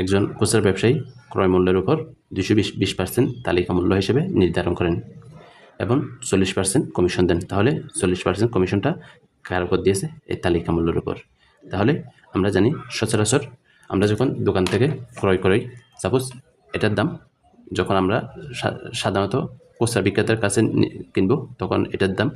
একজন খুচরা ব্যবসায়ী ক্রয় মূল্যের উপর দুশো বিশ বিশ পার্সেন্ট তালিকা মূল্য হিসেবে নির্ধারণ করেন এবং চল্লিশ পার্সেন্ট কমিশন দেন। তাহলে চল্লিশ পার্সেন্ট কমিশনটা কার উপর দিয়েছে? এই তালিকা মূল্যের উপর। তাহলে আমরা জানি সচরাচর আমরা যখন দোকান থেকে ক্রয় করি সাপোজ এটার দাম যখন আমরা সাধারণত খুচরা বিক্রেতার কাছে কিনবো, তখন এটার দাম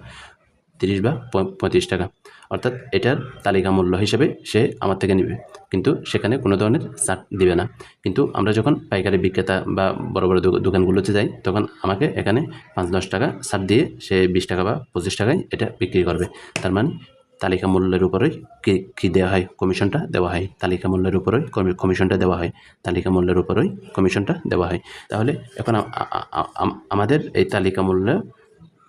তিরিশ বা পঁয়ত্রিশ টাকা। অর্থাৎ এটার তালিকা মূল্য হিসেবে সে আমার থেকে নেবে। কিন্তু সেখানে কোনো ধরনের ছাড় দিবে না। কিন্তু আমরা যখন পাইকারি বিক্রেতা বা বড় বড় দোকানগুলোতে যাই, তখন আমাকে এখানে পাঁচ দশ টাকা ছাড় দিয়ে সে বিশ টাকা বা পঁচিশ টাকায় এটা বিক্রি করবে। তার মানে তালিকা মূল্যের উপরেই কি, কী দেওয়া হয়? কমিশনটা দেওয়া হয়। তালিকা মূল্যের উপরেই কমি- কমিশনটা দেওয়া হয়। তালিকা মূল্যের উপরেই কমিশনটা দেওয়া হয়। তাহলে এখন আমাদের এই তালিকা মূল্য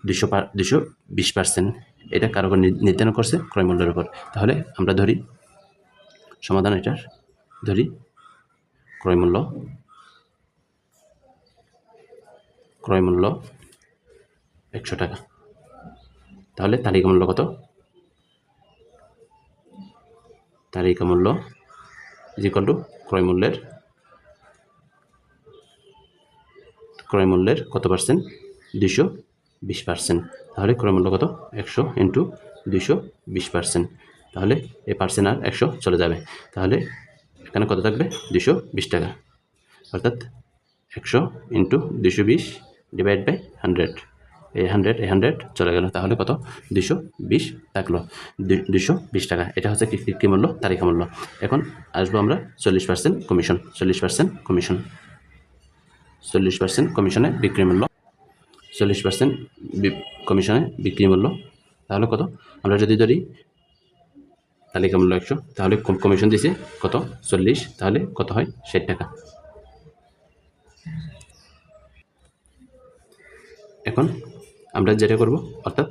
দুশো দুশো বিশ পার্সেন্ট। এটা কারও নির্ধারণ করছে ক্রয় মূল্যের উপর। তাহলে আমরা ধরি সমাধান এটার ধরি, ক্রয় মূল্য ক্রয় মূল্য একশো টাকা। তাহলে তালিকা মূল্য কত? তালিকা মূল্য ইজিকল টু ক্রয় মূল্যের ক্রয় মূল্যের কত পার্সেন্ট দুশো বিশ পার্সেন্ট তাহলে ক্রয় মূল্য কত? একশো ইন্টু দুশো বিশ পার্সেন্ট তাহলে এই পার্সেন্ট আর একশো চলে যাবে। তাহলে এখানে কত থাকবে? দুশো বিশ টাকা। অর্থাৎ একশো ইন্টু দুশো বিশ ডিভাইড বাই হান্ড্রেড। এই হান্ড্রেড এই হান্ড্রেড চলে গেল। তাহলে কত? দুশো বিশ থাকল। দুশো বিশ টাকা। এটা হচ্ছে কি মূল্য? তালিকা মূল্য। এখন আসব আমরা চল্লিশ পার্সেন্ট কমিশন। চল্লিশ পার্সেন্ট কমিশন। চল্লিশ পার্সেন্ট কমিশনে বিক্রি মূল্য। চল্লিশ পার্সেন্ট কমিশনে বিক্রি মূল্য। তাহলে কত? আমরা যদি ধরি তালিকা মূল্য একশো। তাহলে কম- কমিশন দিছে কত? চল্লিশ। তাহলে কত হয়? ষাট টাকা। এখন আমরা যেটা করব, অর্থাৎ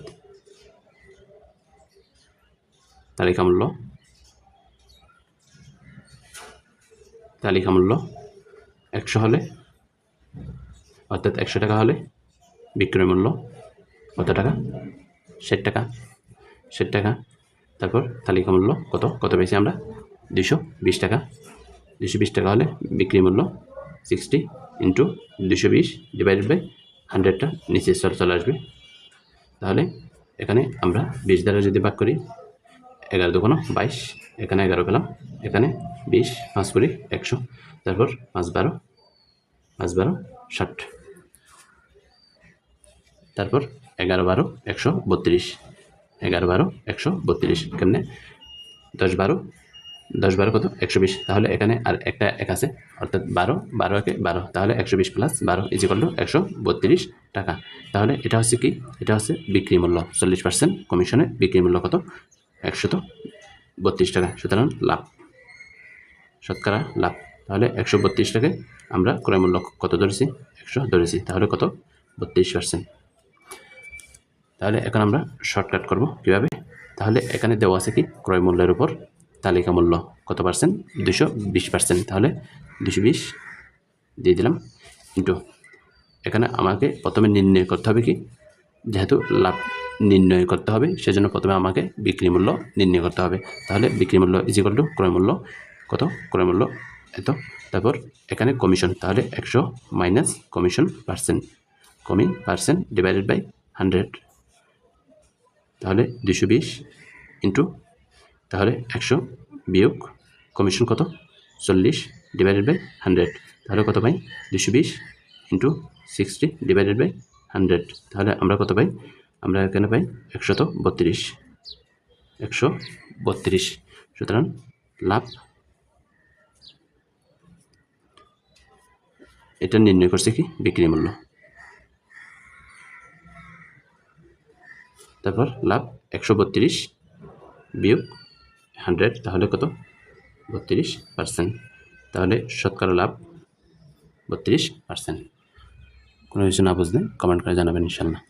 তালিকা মূল্য তালিকা মূল্য একশো হলে, অর্থাৎ একশো টাকা হলে বিক্রয় মূল্য কত টাকা? ষাট টাকা। ষাট টাকা। তারপর তালিকা মূল্য কত? কত পেয়েছি আমরা? দুশো বিশ টাকা। দুশো বিশ টাকা হলে বিক্রি মূল্য সিক্সটি ইন্টু দুশো বিশ ডিভাইডেড বাই হান্ড্রেডটা নিচে চলে চলে আসবে। তাহলে এখানে আমরা বিশ দ্বারা যদি ভাগ করি, এগারো দুগুণ বাইশ, এখানে এগারো পেলাম, এখানে বিশ, পাঁচ কুড়ি, একশো, তারপর পাঁচ বারো পাঁচ বারো, ষাট। তারপর এগারো বারো, একশো বত্রিশ। এগারো বারো, একশো বত্রিশ, কেমনে? দশ বারো দশ বারো কত? একশো বিশ। তাহলে এখানে আর একটা এক আছে, অর্থাৎ বারো বারো একে বারো। তাহলে একশো বিশ প্লাস বারো ইজিকল টু একশো বত্রিশ টাকা। তাহলে এটা হচ্ছে কি? এটা হচ্ছে বিক্রি মূল্য, চল্লিশ পার্সেন্ট কমিশনে বিক্রি মূল্য কত? একশত বত্রিশ টাকা। সুতরাং লাভ। শতকরা লাভ। তাহলে একশো বত্রিশ টাকায় আমরা ক্রয় মূল্য কত ধরেছি? একশো ধরেছি। তাহলে কত? বত্রিশ পার্সেন্ট তাহলে এখন আমরা শর্টকাট করব কীভাবে? তাহলে এখানে দেওয়া আছে কি? ক্রয় মূল্যের উপর তালিকা মূল্য কত পার্সেন্ট দুশো বিশ পার্সেন্ট তাহলে দুশো বিশ দিয়ে দিলাম কিন্তু এখানে আমাকে প্রথমে নির্ণয় করতে হবে কি? যেহেতু লাভ নির্ণয় করতে হবে, সেজন্য প্রথমে আমাকে বিক্রি মূল্য নির্ণয় করতে হবে। তাহলে বিক্রি মূল্য ইজিকল টু ক্রয় মূল্য কত? ক্রয় মূল্য এত। তারপর এখানে কমিশন তাহলে একশো মাইনাস কমিশন পার্সেন্ট কমি পার্সেন্ট ডিভাইডেড বাই হান্ড্রেড তাহলে দুশো বিশ ইন্টু তাহলে একশো বিয়োগ কমিশন কত? চল্লিশ ডিভাইডেড বাই হান্ড্রেড তাহলে কত পাই? দুশো বিশ into sixty divided by hundred তাহলে আমরা কত পাই? আমরা এখানে পাই একশত বত্রিশ। একশো বত্রিশ। সুতরাং লাভ এটা নির্ণয় করছে কি? বিক্রি মূল্য। তারপর লাভ একশো বত্রিশ বিয়োগ হান্ড্রেড, তাহলে কত? বত্রিশ পার্সেন্ট। তাহলে শতকরা লাভ বত্রিশ পার্সেন্ট। কোনো কিছু না বুঝলে কমেন্ট করে জানাবেন ইনশাল্লাহ।